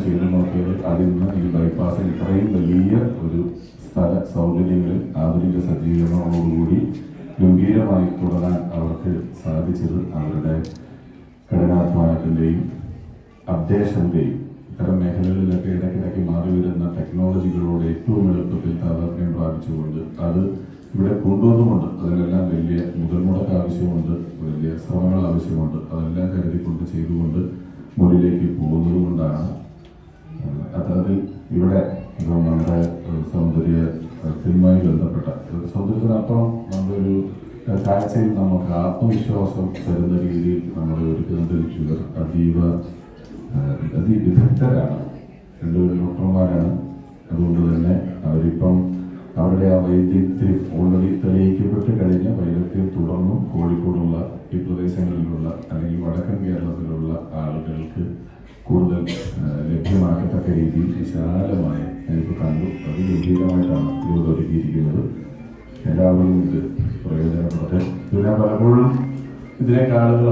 ചെയ്ത് നോക്കിയത് നിന്ന് ഈ ബൈപ്പാസിൽ ഇത്രയും വലിയ ഒരു സ്ഥല സൗകര്യങ്ങളിൽ ആധുനിക സജ്ജീകരണങ്ങളോടുകൂടി ഗംഭീരമായി തുടരാൻ അവർക്ക് സാധിച്ചത് അവരുടെ കഠിനാധ്വാനത്തിന്റെയും അപ്ഡേഷന്റെയും ഇത്തരം മേഖലകളിലൊക്കെ ഇടയ്ക്കിടയ്ക്ക് മാറി വരുന്ന ടെക്നോളജികളോട് ഏറ്റവും എളുപ്പത്തിൽ താതാത്മ്യം പ്രാപിച്ചുകൊണ്ട് അത് ഇവിടെ കൊണ്ടുവന്നുകൊണ്ട് അതിനെല്ലാം വലിയ മുതൽ മുടക്ക് ആവശ്യമുണ്ട് വലിയ ശ്രമങ്ങൾ ആവശ്യമുണ്ട് അതെല്ലാം കരുതിക്കൊണ്ട് ചെയ്തുകൊണ്ട് മുന്നിലേക്ക് പോകുന്നത് കൊണ്ടാണ് അത്തരത്തിൽ ഇവിടെ നമ്മുടെ സൗന്ദര്യ സൗന്ദര്യത്തിനുമായി ബന്ധപ്പെട്ട സൗന്ദര്യത്തിനപ്പുറം നമ്മുടെ ഒരു കാഴ്ചയിൽ നമുക്ക് ആത്മവിശ്വാസം തരുന്ന രീതിയിൽ നമ്മൾ ഒരുക്കുന്നതിൽ ഇവർ അതീവ അതിവിദഗ്ധരാണ്. രണ്ടുപേരും ഡോക്ടർമാരാണ്. അതുകൊണ്ട് തന്നെ അവരിപ്പം അവരുടെ ആ വൈദ്യത്തിൽ ഓൾറെഡി തെളിയിക്കപ്പെട്ട് കഴിഞ്ഞ വൈദ്യത്തെ തുടർന്നും കോഴിക്കോടുള്ള ഈ പ്രദേശങ്ങളിലുള്ള അല്ലെങ്കിൽ വടക്കൻ കേരളത്തിലുള്ള ആളുകൾക്ക് കൂടുതൽ ഏഹ്, ലഭ്യമാക്കത്തക്ക രീതിയിൽ വിശാലമായി ഞാനിപ്പോൾ കണ്ടു. അത് ഗംഭീരമായിട്ടാണ് ഇവിടെ ഒരുക്കിയിരിക്കുന്നത്. എല്ലാവരും ഇത് പ്രയോജനപ്പെടട്ടെ ഞാൻ പലപ്പോഴും ഇതിനേക്കാളുകൾ